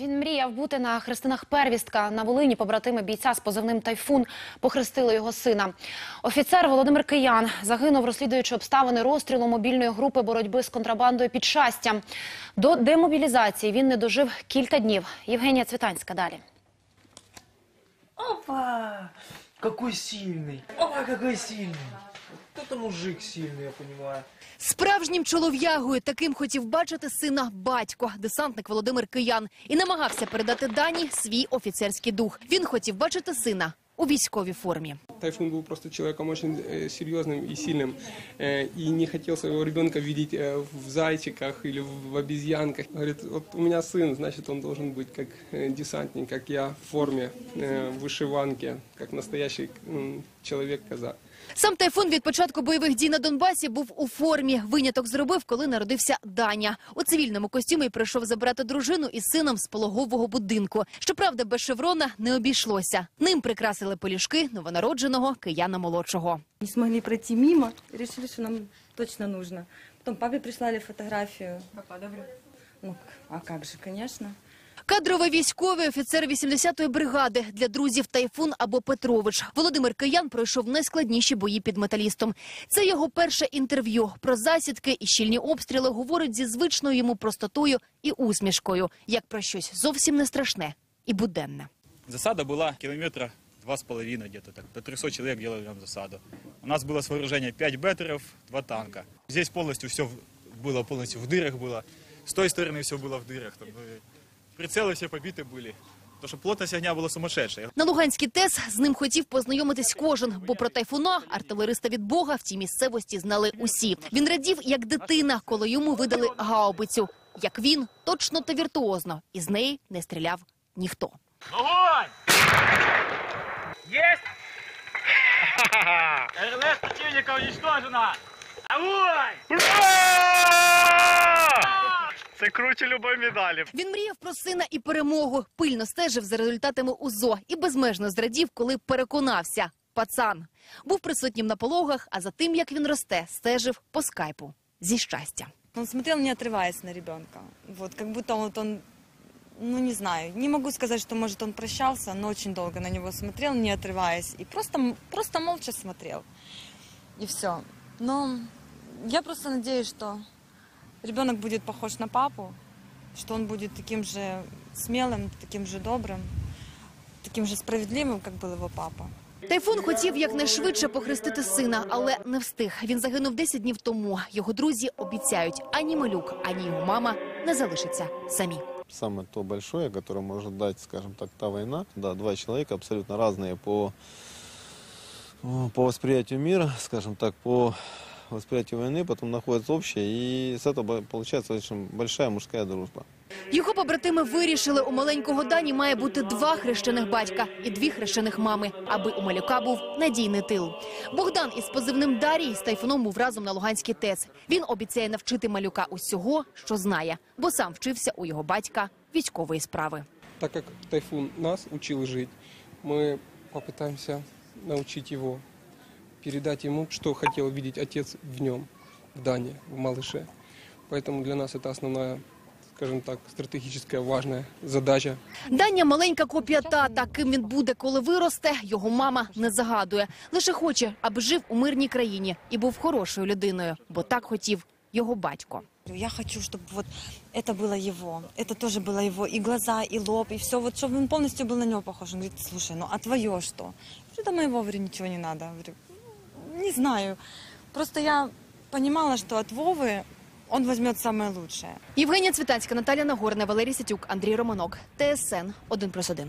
Він мріяв бути на хрестинах первістка. На Волині побратими бійця з позивним «Тайфун» похрестили його сина. Офіцер Володимир Киян загинув, розслідуючи обставини розстрілу мобільної групи боротьби з контрабандою під щастям. До демобілізації він не дожив кілька днів. Євгенія Цвітанська далі. Опа! Какой сильный! Опа, какой сильный! Вот это мужик сильный, я понимаю. Справжнім чолов'ягою таким хотів бачити сина батько, десантник Володимир Киян, і намагався передати дані свій офіцерський дух. Він хотів бачити сина у військовій формі. Тайфун был просто человеком очень э, серьезным и сильным, э, и не хотел своего ребенка видеть э, в зайчиках или в обезьянках. Говорит, вот у меня сын, значит, он должен быть как э, десантник, как я в форме, э, в вышиванке, как настоящий м, человек-казак. Сам тайфун від початку бойових дій на Донбасі був у формі. Виняток зробив, коли народився Даня. У цивільному костюмі прийшов забирати дружину із сином з пологового будинку. Щоправда, без шеврона не обійшлося. Ним прикрасили полішки новонародженого кияна молодшого. Не смогли пройти мимо, и решили, что нам точно нужно. Потом папе прислали фотографию. Папа одобрил? Ну, а как же, конечно. Кадровий військовий офіцер 80-ї бригади для друзів Тайфун або Петрович. Володимир Киян пройшов найскладніші бої під металістом. Це його перше інтерв'ю про засідки і щільні обстріли говорить зі звичною йому простотою і усмішкою, як про щось зовсім не страшне і буденне. Засада была километра два с половиной где-то так. До 300 человек делали нам засаду. У нас было с вооружения 5 беттеров, 2 танка. Здесь полностью все было полностью в дырах было. С той стороны все было в дырах. Там, ну, и прицелы все побиты были. Потому что плотность огня была сумасшедшая. На Луганський ТЕС з ним хотів познайомитись кожен, бо про тайфуна, артилериста від Бога, в цій місцевості знали усі. Він радів, як дитина, коли йому видали гаубицю. Як він, точно та віртуозно, і з неї не стріляв ніхто. Огонь! Есть! РЛС противника уничтожена! Огонь! Це круче любої медалі. Він мріяв про сина і перемогу, пильно стежив за результатами УЗО і безмежно зрадів, коли переконався. Пацан був присутнім на пологах, а за тим, як він росте, стежив по скайпу зі щастя. Он смотрел, не отрываясь на ребенка. Вот, как будто вот он, ну не знаю, не могу сказать, что, может, он прощался, но очень долго на него смотрел, не отрываясь. И просто, просто молча смотрел. И все. Но я просто надеюсь, что ребенок будет похож на папу, что он будет таким же смелым, таким же добрым, таким же справедливым, как был его папа. Тайфун хотів якнайшвидше похрестити сина, але не встиг. Він загинув 10 днів тому. Його друзі обіцяють, ані малюк, ані його мама не залишаться самі. самое то большое, которое может дать, скажем так, та война. Да, два человека абсолютно разные по, э, по восприятию мира, скажем так, по восприятию войны, потом находятся общее, и с этого бо- получается очень большая мужская дружба. Його побратими вирішили, у маленького Дані має бути два хрещених батька і дві хрещених мами, аби у малюка був надійний тил. Богдан із позивним Дарій з тайфуном був разом на Луганський ТЕЦ. Він обіцяє навчити малюка усього, що знає, бо сам вчився у його батька військової справи. Так как Тайфун нас учил жить, мы попытаемся научить его, передать ему, что хотел видеть отец в нем, в Дане, в малыше. Поэтому для нас это основная, скажем так, стратегическая важная задача Даня маленька копія тата. Ким він буде, коли виросте, його мама не загадує. Лише хоче, аби жив у мирній країні і був хорошою людиною, бо так хотів його батько. Я хочу, чтобы вот это было его, это тоже было его, и глаза, и лоб, и все, вот чтобы он полностью был на него похож. Он говорит, слушай, ну а твое что? Я говорю, да моего, говорю, ничего не надо. Не знаю. Просто я понимала, что от Вовы он возьмет самое лучшее. Євгенія Цвітанська, Наталя Нагорна, Валерій Сетюк, Андрій Романок. ТСН 1+,1.